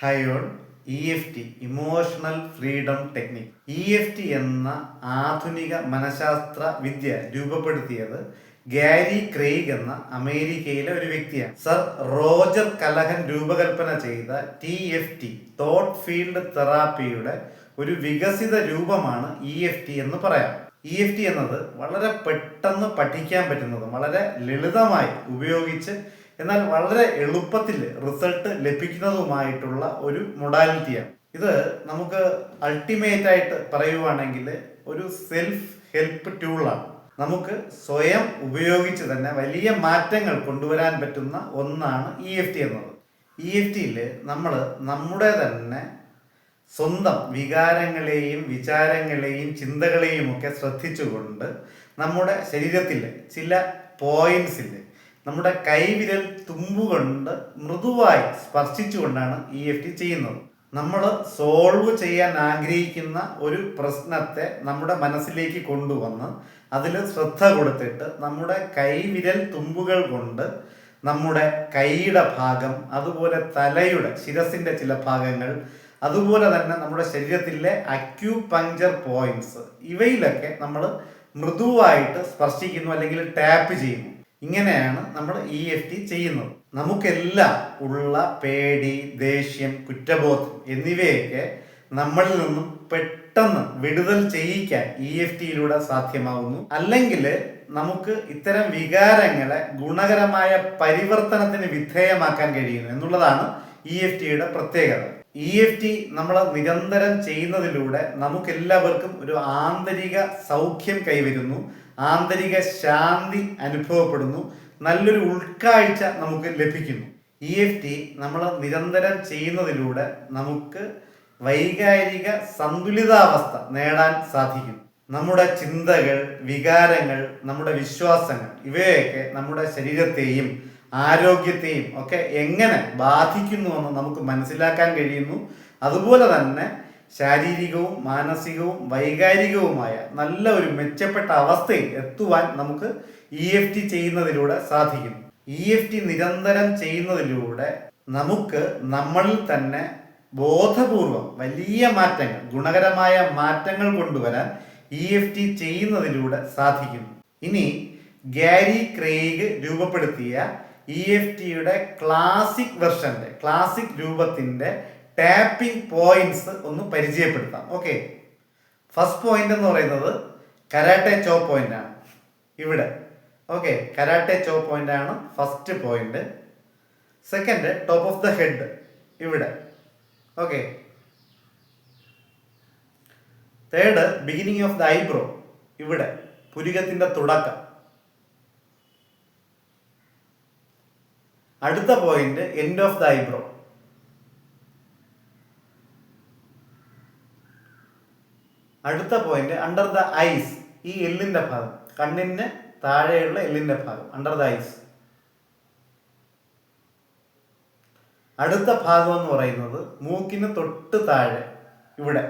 Hi all E F T emotional freedom technique E F T എന്ന ആധുനിക മനഃശാസ്ത്ര വിദ്യ രൂപപ്പെടുത്തിയത് ഗാരി ക്രെയ്ഗ് എന്ന അമേരിക്കയിലെ ഒരു വ്യക്തിയാണ്. സർ റോജർ കലഹൻ രൂപകൽപ്പന ചെയ്ത T F T thought field തെറാപ്പിയുടെ ഒരു വികസിത രൂപമാണ് ഇ എഫ് ടി എന്ന് പറയാം. ഇ എഫ് ടി എന്നത് വളരെ പെട്ടെന്ന് പഠിക്കാൻ പറ്റുന്നതും വളരെ ലളിതമായി ഉപയോഗിച്ച് എന്നാൽ വളരെ എളുപ്പത്തിൽ റിസൾട്ട് ലഭിക്കുന്നതുമായിട്ടുള്ള ഒരു മൊഡാലിറ്റിയാണ് ഇത് നമുക്ക് അൾട്ടിമേറ്റ് ആയിട്ട് പറയുവാണെങ്കിൽ ഒരു സെൽഫ് ഹെൽപ്പ് ടൂളാണ് നമുക്ക് സ്വയം ഉപയോഗിച്ച് തന്നെ വലിയ മാറ്റങ്ങൾ കൊണ്ടുവരാൻ പറ്റുന്ന ഒന്നാണ് ഇ എഫ് ടി എന്നത്. ഇ എഫ് ടിയിൽ നമ്മൾ നമ്മുടെ തന്നെ സ്വന്തം വികാരങ്ങളെയും വിചാരങ്ങളെയും ചിന്തകളെയും ഒക്കെ ശ്രദ്ധിച്ചുകൊണ്ട് നമ്മുടെ ശരീരത്തിൽ ചില പോയിന്റ്സിൽ നമ്മുടെ കൈവിരൽ തുമ്പുകൊണ്ട് മൃദുവായി സ്പർശിച്ചുകൊണ്ടാണ് ഇ എഫ് ടി ചെയ്യുന്നത്. നമ്മൾ സോൾവ് ചെയ്യാൻ ആഗ്രഹിക്കുന്ന ഒരു പ്രശ്നത്തെ നമ്മുടെ മനസ്സിലേക്ക് കൊണ്ടുവന്ന് അതിൽ ശ്രദ്ധ കൊടുത്തിട്ട് നമ്മുടെ കൈവിരൽ തുമ്പുകൾ കൊണ്ട് നമ്മുടെ കൈയുടെ ഭാഗം അതുപോലെ തലയുടെ ശിരസിന്റെ ചില ഭാഗങ്ങൾ അതുപോലെ തന്നെ നമ്മുടെ ശരീരത്തിലെ അക്യൂ പങ്ചർ പോയിന്റ്സ് ഇവയിലൊക്കെ നമ്മൾ മൃദുവായിട്ട് സ്പർശിക്കുന്നു അല്ലെങ്കിൽ ടാപ്പ് ചെയ്യുന്നു. ഇങ്ങനെയാണ് നമ്മൾ ഇ എഫ് ടി ചെയ്യുന്നത്. നമുക്കെല്ലാം ഉള്ള പേടി ദേഷ്യം കുറ്റബോധം എന്നിവയൊക്കെ നമ്മളിൽ നിന്നും പെട്ടെന്ന് വിടുതൽ ചെയ്യിക്കാൻ ഇ എഫ് ടിയിലൂടെ സാധ്യമാവുന്നു. അല്ലെങ്കിൽ നമുക്ക് ഇത്തരം വികാരങ്ങളെ ഗുണകരമായ പരിവർത്തനത്തിന് വിധേയമാക്കാൻ കഴിയുന്നു എന്നുള്ളതാണ് ഇ എഫ് ടിയുടെ പ്രത്യേകത. ഇ എഫ് ടി നമ്മൾ നിരന്തരം ചെയ്യുന്നതിലൂടെ നമുക്കെല്ലാവർക്കും ഒരു ആന്തരിക സൗഖ്യം കൈവരുന്നു. ആന്തരിക ശാന്തി അനുഭവപ്പെടുന്നു. നല്ലൊരു ഉൾക്കാഴ്ച നമുക്ക് ലഭിക്കുന്നു. ഇ എഫ് ടി നമ്മൾ നിരന്തരം ചെയ്യുന്നതിലൂടെ നമുക്ക് വൈകാരിക സന്തുലിതാവസ്ഥ നേടാൻ സാധിക്കും. നമ്മുടെ ചിന്തകൾ വികാരങ്ങൾ നമ്മുടെ വിശ്വാസങ്ങൾ ഇവയൊക്കെ നമ്മുടെ ശരീരത്തെയും ആരോഗ്യത്തെയും ഒക്കെ എങ്ങനെ ബാധിക്കുന്നുവെന്ന് നമുക്ക് മനസ്സിലാക്കാൻ കഴിയുന്നു. അതുപോലെ തന്നെ ശാരീരികവും മാനസികവും വൈകാരികവുമായ നല്ല ഒരു മെച്ചപ്പെട്ട അവസ്ഥയിൽ എത്തുവാൻ നമുക്ക് ഇ എഫ് ടി ചെയ്യുന്നതിലൂടെ സാധിക്കുന്നു. ഇ എഫ് ടി നിരന്തരം ചെയ്യുന്നതിലൂടെ നമുക്ക് നമ്മളിൽ തന്നെ ബോധപൂർവം വലിയ മാറ്റങ്ങൾ ഗുണകരമായ മാറ്റങ്ങൾ കൊണ്ടുവരാൻ ഇ എഫ് ടി ചെയ്യുന്നതിലൂടെ സാധിക്കുന്നു. ഇനി ഗാരി ക്രെയ്ഗ് രൂപപ്പെടുത്തിയ ഇ എഫ് ടിയുടെ ക്ലാസിക് വെർഷന്റെ ക്ലാസിക് രൂപത്തിന്റെ ടാപ്പിംഗ് പോയിന്റ്സ് ഒന്ന് പരിചയപ്പെടുത്താം. ഓക്കെ. ഫസ്റ്റ് പോയിന്റ് എന്ന് പറയുന്നത് കരാട്ടെ ചോ പോയിന്റ് ആണ്. ഇവിടെ. ഓക്കെ. കരാട്ടെ ചോ പോയിന്റ് ആണ് first point. Second top of the head. ഇവിടെ. Okay. Third beginning of the eyebrow. ഇവിടെ. പുരികത്തിന്റെ തുടക്കം. അടുത്ത point end of the eyebrow. അടുത്ത പോയിന്റ് അണ്ടർ ദ ഐസ് ഈ എല്ലിന്റെ ഭാഗം കണ്ണിന് താഴെയുള്ള എല്ലിന്റെ ഭാഗം അണ്ടർ ദ ഐസ് അടുത്ത ഭാഗം എന്ന് പറയുന്നത് മൂക്കിന് തൊട്ട് താഴെ ഇവിടെ.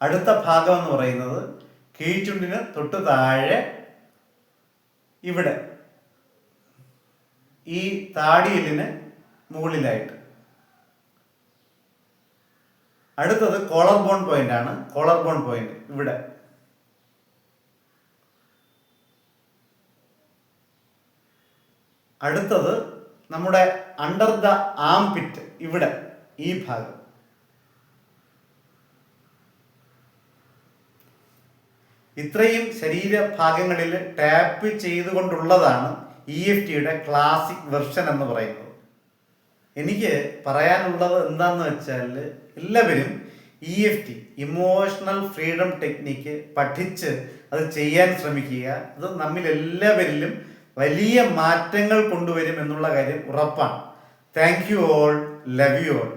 അടുത്ത ഭാഗം എന്ന് പറയുന്നത് കീഴ്ചുണ്ടിന് തൊട്ട് താഴെ ഇവിടെ. ഈ താടിയിലിന് മുകളിലായിട്ട്. അടുത്തത് കോളർ ബോൺ പോയിന്റ് ആണ്. കോളർ ബോൺ പോയിന്റ് ഇവിടെ. അടുത്തത് നമ്മുടെ അണ്ടർ ദ ആം പിറ്റ് ഇവിടെ ഈ ഭാഗം. ഇത്രയും ശരീരഭാഗങ്ങളിൽ ടാപ്പ് ചെയ്തുകൊണ്ടുള്ളതാണ് ഇ എഫ് ടിയുടെ ക്ലാസിക് വെർഷൻ എന്ന് പറയുന്നത്. എനിക്ക് പറയാനുള്ളത് എന്താന്ന് വെച്ചാൽ എല്ലാവരും E F T emotional freedom technique പഠിച്ച് അത് ചെയ്യാൻ ശ്രമിക്കുക. അത് നമ്മിൽ എല്ലാവരിലും വലിയ മാറ്റങ്ങൾ കൊണ്ടുവരും എന്നുള്ള കാര്യം ഉറപ്പാണ്. Thank you all love you all